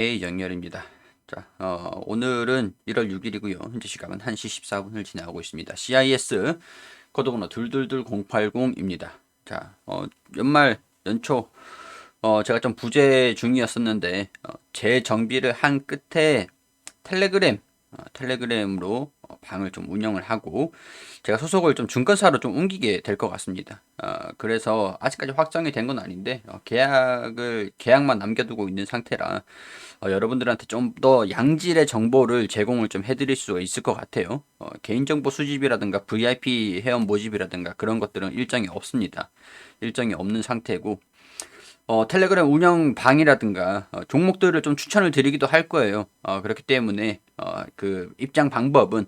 의 연결입니다. 자, 어, 오늘은 1월 6일이고요. 현재 시각은 1시 14분을 지나고 있습니다. CIS 코드번호 220080입니다. 자, 어, 연말 연초 어, 제가 좀 부재 중이었었는데 어, 재정비를 한 끝에 텔레그램 어, 텔레그램으로 어, 방을 좀 운영을 하고 제가 소속을 좀 증권사로 좀 옮기게 될 것 같습니다. 어, 그래서 아직까지 확정이 된 건 아닌데 어, 계약을 계약만 남겨두고 있는 상태라 어, 여러분들한테 좀 더 양질의 정보를 제공을 좀 해드릴 수가 있을 것 같아요. 어, 개인정보 수집이라든가 VIP 회원 모집이라든가 그런 것들은 일정이 없습니다. 일정이 없는 상태고 어, 텔레그램 운영 방이라든가 어, 종목들을 좀 추천을 드리기도 할 거예요. 어, 그렇기 때문에 어, 그 입장 방법은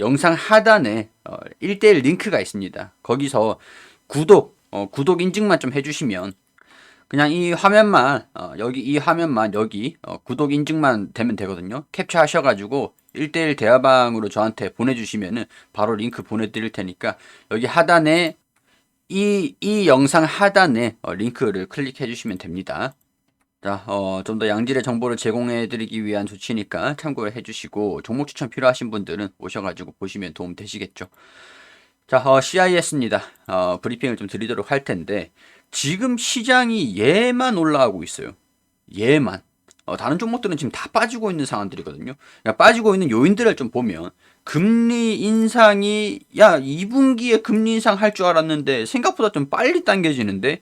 영상 하단에 어, 1대1 링크가 있습니다. 거기서 구독, 어, 구독 인증만 좀 해주시면 그냥 이 화면만 어, 여기 이 화면만 여기 어, 구독 인증만 되면 되거든요. 캡처하셔가지고 1대1 대화방으로 저한테 보내주시면은 바로 링크 보내드릴 테니까 여기 하단에 이, 이 영상 하단에 어, 링크를 클릭해 주시면 됩니다. 자, 어, 좀 더 양질의 정보를 제공해 드리기 위한 조치니까 참고를 해 주시고, 종목 추천 필요하신 분들은 오셔가지고 보시면 도움 되시겠죠. 자, 어, CIS입니다. 어, 브리핑을 좀 드리도록 할 텐데, 지금 시장이 얘만 올라가고 있어요. 얘만. 어, 다른 종목들은 지금 다 빠지고 있는 상황들이거든요. 그러니까 빠지고 있는 요인들을 좀 보면, 금리 인상이 야 2분기에 금리 인상 할 줄 알았는데 생각보다 좀 빨리 당겨지는데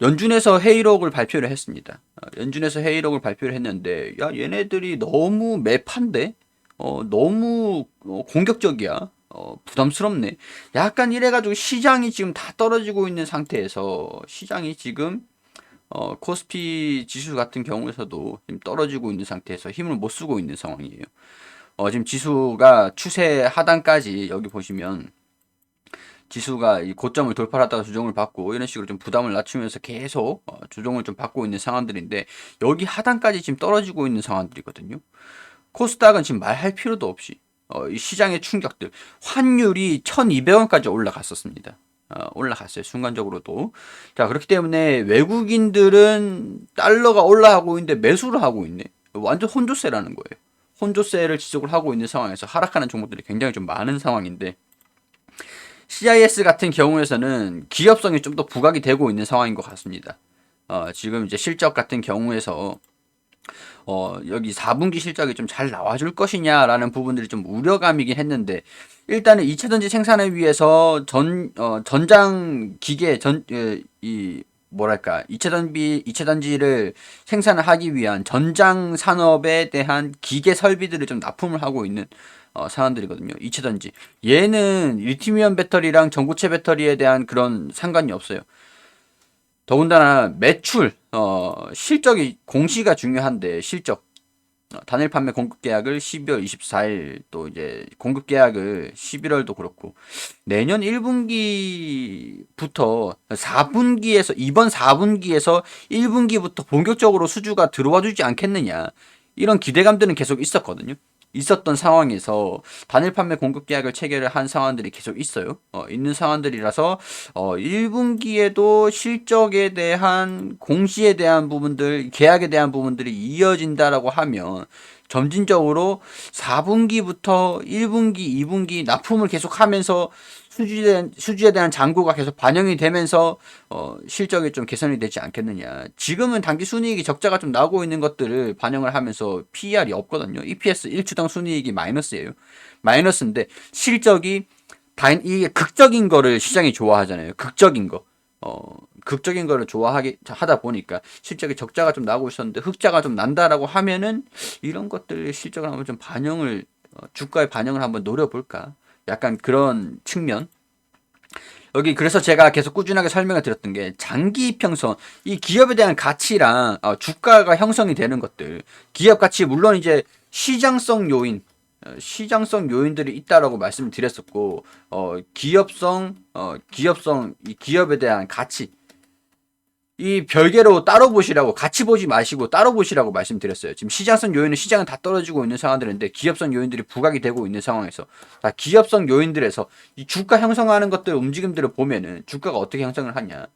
연준에서 회의록을 발표를 했습니다. 어, 연준에서 회의록을 발표를 했는데 야 얘네들이 너무 매판데 어 너무 어, 공격적이야. 어 부담스럽네. 약간 이래가지고 시장이 지금 다 떨어지고 있는 상태에서 시장이 지금 어 코스피 지수 같은 경우에서도 지금 떨어지고 있는 상태에서 힘을 못 쓰고 있는 상황이에요. 어, 지금 지수가 추세 하단까지 여기 보시면 지수가 이 고점을 돌파하다가 조정을 받고 이런 식으로 좀 부담을 낮추면서 계속 어, 조정을 좀 받고 있는 상황들인데 여기 하단까지 지금 떨어지고 있는 상황들이거든요. 코스닥은 지금 말할 필요도 없이 어, 이 시장의 충격들 환율이 1,200원까지 올라갔었습니다. 어, 올라갔어요. 순간적으로도. 자, 그렇기 때문에 외국인들은 달러가 올라가고 있는데 매수를 하고 있네. 완전 혼조세라는 거예요. 혼조세를 지속을 하고 있는 상황에서 하락하는 종목들이 굉장히 좀 많은 상황인데 CIS 같은 경우에서는 기업성이 좀 더 부각이 되고 있는 상황인 것 같습니다. 어, 지금 이제 실적 같은 경우에서 어, 여기 4분기 실적이 좀 잘 나와줄 것이냐라는 부분들이 좀 우려감이긴 했는데 일단은 2차 전지 생산을 위해서 전 어, 전장 기계 전이 뭐랄까 2차 전비 2차 전지를 생산을 하기 위한 전장 산업에 대한 기계 설비들을 좀 납품을 하고 있는 어, 사람들이거든요. 2차 전지. 얘는 리튬이온 배터리랑 전고체 배터리에 대한 그런 상관이 없어요. 더군다나 매출 어, 실적이 공시가 중요한데 실적 어, 단일 판매 공급 계약을 12월 24일 또 이제 공급 계약을 11월도 그렇고 내년 1분기부터 4분기에서 이번 4분기에서 1분기부터 본격적으로 수주가 들어와 주지 않겠느냐 이런 기대감들은 계속 있었거든요. 있었던 상황에서 단일 판매 공급 계약을 체결을 한 상황들이 계속 있어요. 어, 있는 상황들이라서 어, 1분기에도 실적에 대한 공시에 대한 부분들, 계약에 대한 부분들이 이어진다라고 하면 점진적으로 4분기부터 1분기, 2분기 납품을 계속하면서 수주에, 수주에 대한 잔고가 계속 반영이 되면서 어, 실적이 좀 개선이 되지 않겠느냐. 지금은 단기 순이익이 적자가 좀 나오고 있는 것들을 반영을 하면서 PER이 없거든요. EPS 1주당 순이익이 마이너스예요. 마이너스인데 실적이 다 이게 극적인 거를 시장이 좋아하잖아요. 극적인 거. 어, 극적인 거를 좋아하기 하다 보니까 실적이 적자가 좀 나고 있었는데 흑자가 좀 난다라고 하면은 이런 것들 실적을 한번 좀 반영을 어, 주가에 반영을 한번 노려볼까? 약간 그런 측면. 여기 그래서 제가 계속 꾸준하게 설명을 드렸던 게 장기 평선 이 기업에 대한 가치랑 어, 주가가 형성이 되는 것들. 기업 가치 물론 이제 시장성 요인 어, 시장성 요인들이 있다라고 말씀을 드렸었고 어 기업성 어 기업성 이 기업에 대한 가치 이 별개로 따로 보시라고 같이 보지 마시고 따로 보시라고 말씀드렸어요. 지금 시장성 요인은 시장은 다 떨어지고 있는 상황들인데 기업성 요인들이 부각이 되고 있는 상황에서 자, 기업성 요인들에서 이 주가 형성하는 것들 움직임들을 보면은 주가가 어떻게 형성을 하냐.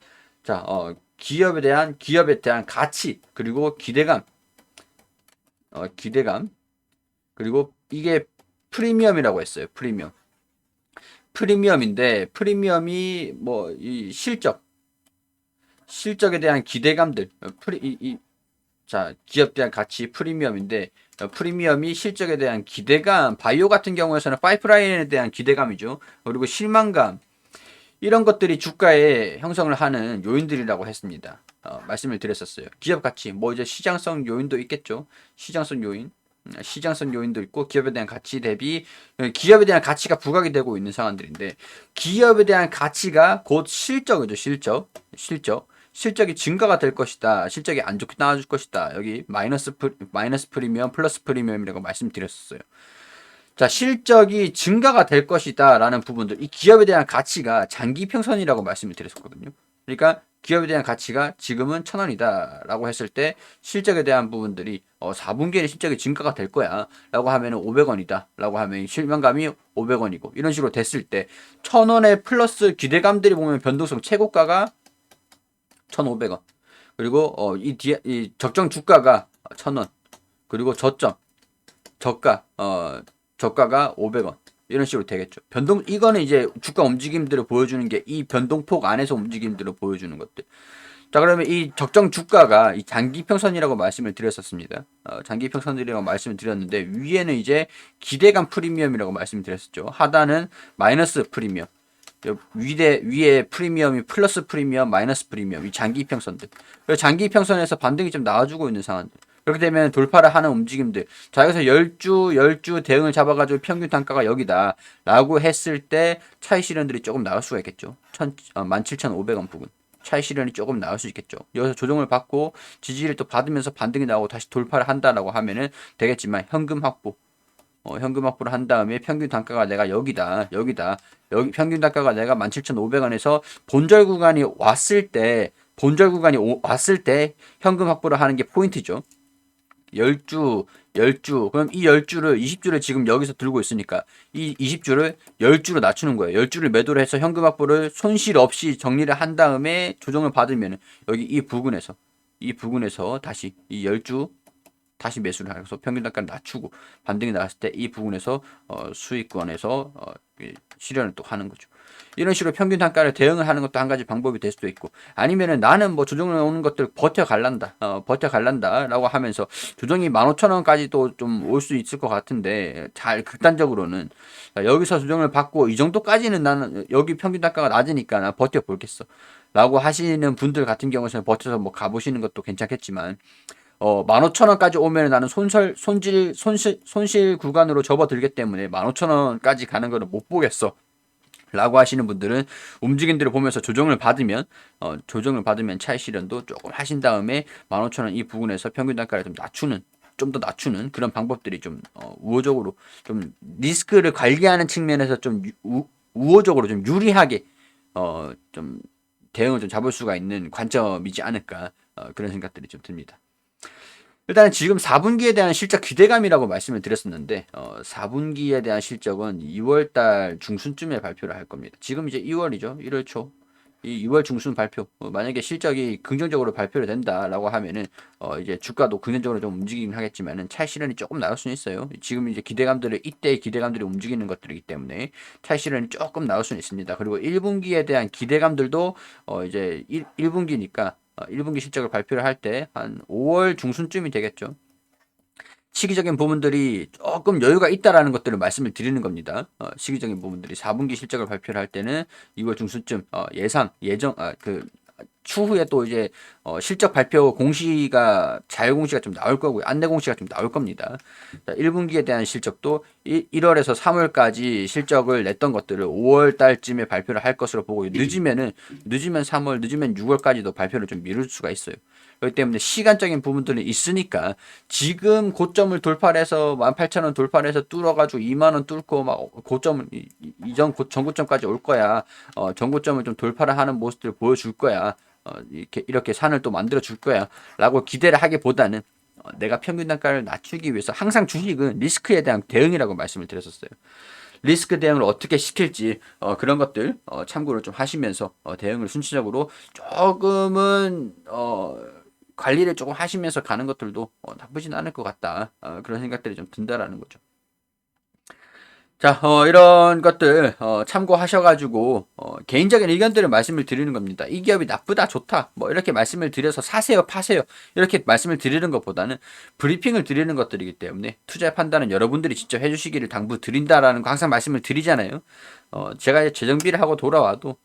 자, 어, 기업에 대한 기업에 대한 가치 그리고 기대감 어, 기대감 그리고 이게 프리미엄이라고 했어요. 프리미엄. 프리미엄인데 프리미엄이 뭐 이 실적 실적에 대한 기대감들 어, 프리 이, 이, 자 기업 대한 가치 프리미엄인데 어, 프리미엄이 실적에 대한 기대감 바이오 같은 경우에서는 파이프라인에 대한 기대감이죠. 그리고 실망감 이런 것들이 주가의 형성을 하는 요인들이라고 했습니다. 어, 말씀을 드렸었어요. 기업 가치, 뭐 이제 시장성 요인도 있겠죠. 시장성 요인, 음, 시장성 요인도 있고 기업에 대한 가치 대비 어, 기업에 대한 가치가 부각이 되고 있는 상황들인데 기업에 대한 가치가 곧 실적이죠. 실적, 실적. 실적이 증가가 될 것이다. 실적이 안 좋게 나와줄 것이다. 여기 마이너스 프, 마이너스 프리미엄, 플러스 프리미엄이라고 말씀드렸었어요. 자, 실적이 증가가 될 것이다 라는 부분들, 이 기업에 대한 가치가 장기 평선이라고 말씀을 드렸었거든요. 그러니까 기업에 대한 가치가 지금은 천 원이다 라고 했을 때 실적에 대한 부분들이 어, 4분기에는 실적이 증가가 될 거야 라고 하면 은 500원이다 라고 하면 실망감이 500원이고 이런 식으로 됐을 때 천 원의 플러스 기대감들이 보면 변동성 최고가가 1,500원. 그리고 어, 이 뒤에 이 적정 주가가 1,000원. 그리고 저점 저가 어 저가가 500원. 이런 식으로 되겠죠. 변동 이거는 이제 주가 움직임들을 보여주는 게 이 변동폭 안에서 움직임들을 보여주는 것들. 자 그러면 이 적정 주가가 이 장기 평선이라고 말씀을 드렸었습니다. 어, 장기 평선이라고 말씀을 드렸는데 위에는 이제 기대감 프리미엄이라고 말씀을 드렸었죠. 하단은 마이너스 프리미엄. 위대 위에 프리미엄이 플러스 프리미엄, 마이너스 프리미엄 이 장기 평선들. 그래서 장기 평선에서 반등이 좀 나와주고 있는 상황들. 그렇게 되면 돌파를 하는 움직임들. 자, 여기서 10주, 10주 대응을 잡아가지고 평균 단가가 여기다. 라고 했을 때 차이 실현들이 조금 나올 수가 있겠죠. 17,500원 부분. 차이 실현이 조금 나올 수 있겠죠. 여기서 조정을 받고 지지를 또 받으면서 반등이 나오고 다시 돌파를 한다라고 하면은 되겠지만 현금 확보. 어, 현금 확보를 한 다음에 평균 단가가 내가 여기다, 여기다, 여기 평균 단가가 내가 17,500원에서 본절 구간이 왔을 때, 본절 구간이 오, 왔을 때 현금 확보를 하는 게 포인트죠. 10주, 10주. 그럼 이 10주를, 20주를 지금 여기서 들고 있으니까 이 20주를 10주로 낮추는 거예요. 10주를 매도를 해서 현금 확보를 손실 없이 정리를 한 다음에 조정을 받으면 여기 이 부근에서, 이 부근에서 다시 이 10주 다시 매수를 해서 평균 단가를 낮추고 반등이 나왔을 때 이 부분에서 어, 수익권에서 어, 실현을 또 하는 거죠. 이런 식으로 평균 단가를 대응을 하는 것도 한 가지 방법이 될 수도 있고 아니면은 나는 뭐 조정을 오는 것들 버텨 갈란다 어, 버텨 갈란다 라고 하면서 조정이 15,000원까지도 좀올 수 있을 것 같은데 잘 극단적으로는 여기서 조정을 받고 이 정도까지는 나는 여기 평균 단가가 낮으니까 나 버텨 볼겠어 라고 하시는 분들 같은 경우에는 버텨서 뭐 가보시는 것도 괜찮겠지만 어, 15,000원까지 오면 나는 손실, 손질, 손실, 손실 구간으로 접어들기 때문에 15,000원까지 가는 거는 못 보겠어. 라고 하시는 분들은 움직임들을 보면서 조정을 받으면 어, 조정을 받으면 차익 실현도 조금 하신 다음에 15,000원 이 부분에서 평균 단가를 좀 낮추는 좀 더 낮추는 그런 방법들이 좀 어, 우호적으로 좀 리스크를 관리하는 측면에서 좀 우, 우호적으로 좀 유리하게 어, 좀 대응을 좀 잡을 수가 있는 관점이지 않을까 어, 그런 생각들이 좀 듭니다. 일단 지금 4분기에 대한 실적 기대감이라고 말씀을 드렸었는데 어, 4분기에 대한 실적은 2월달 중순쯤에 발표를 할 겁니다. 지금 이제 2월이죠. 1월 초. 이 2월 중순 발표. 어, 만약에 실적이 긍정적으로 발표를 된다라고 하면은 어, 이제 주가도 긍정적으로 좀 움직이긴 하겠지만은 차익 실현이 조금 나올 수는 있어요. 지금 이제 기대감들을 이때 기대감들이 움직이는 것들이기 때문에 차익 실현이 조금 나올 수는 있습니다. 그리고 1분기에 대한 기대감들도 어, 이제 1, 1분기니까 1분기 어, 실적을 발표를 할 때 한 5월 중순쯤이 되겠죠. 시기적인 부분들이 조금 여유가 있다라는 것들을 말씀을 드리는 겁니다. 어, 시기적인 부분들이 4분기 실적을 발표를 할 때는 2월 중순쯤 어, 예상 예정 아, 그 추후에 또 이제 어, 실적 발표 공시가 자율 공시가 좀 나올 거고요. 안내 공시가 좀 나올 겁니다. 자, 1분기에 대한 실적도 1, 1월에서 3월까지 실적을 냈던 것들을 5월 달쯤에 발표를 할 것으로 보고 늦으면은 늦으면 3월, 늦으면 6월까지도 발표를 좀 미룰 수가 있어요. 그렇기 때문에 시간적인 부분들이 있으니까 지금 고점을 돌파해서 18,000원 돌파해서 뚫어가지고 2만 원 뚫고 막 고점 이전 전고점까지 올 거야. 어, 전고점을 좀 돌파를 하는 모습들을 보여줄 거야. 어, 이렇게 이렇게 산을 또 만들어 줄 거야라고 기대를 하기보다는 어, 내가 평균 단가를 낮추기 위해서 항상 주식은 리스크에 대한 대응이라고 말씀을 드렸었어요. 리스크 대응을 어떻게 시킬지 어, 그런 것들 어, 참고를 좀 하시면서 어, 대응을 순차적으로 조금은 어, 관리를 조금 하시면서 가는 것들도 어, 나쁘진 않을 것 같다. 어, 그런 생각들이 좀 든다라는 거죠. 자, 어, 이런 것들 어, 참고하셔가지고 어, 개인적인 의견들을 말씀을 드리는 겁니다. 이 기업이 나쁘다, 좋다, 뭐 이렇게 말씀을 드려서 사세요, 파세요 이렇게 말씀을 드리는 것보다는 브리핑을 드리는 것들이기 때문에 투자 판단은 여러분들이 직접 해주시기를 당부 드린다라는 거 항상 말씀을 드리잖아요. 어, 제가 재정비를 하고 돌아와도 어,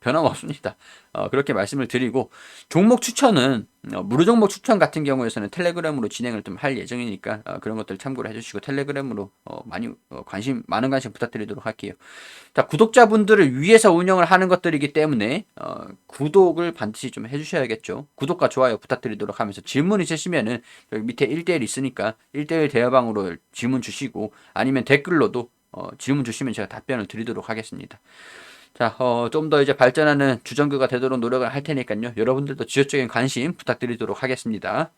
변함없습니다. 어, 그렇게 말씀을 드리고 종목 추천은 어, 무료 종목 추천 같은 경우에서는 텔레그램으로 진행을 좀 할 예정이니까 어, 그런 것들 참고를 해주시고 텔레그램으로 어, 많이 어, 관심 많은 관심 부탁드리도록 할게요. 자 구독자분들을 위해서 운영을 하는 것들이기 때문에 어, 구독을 반드시 좀 해주셔야겠죠. 구독과 좋아요 부탁드리도록 하면서 질문 있으시면은 여기 밑에 1대1 있으니까 1대1 대화방으로 질문 주시고 아니면 댓글로도 어, 질문 주시면 제가 답변을 드리도록 하겠습니다. 자, 어, 좀 더 이제 발전하는 주정규가 되도록 노력을 할 테니까요. 여러분들도 지속적인 관심 부탁드리도록 하겠습니다.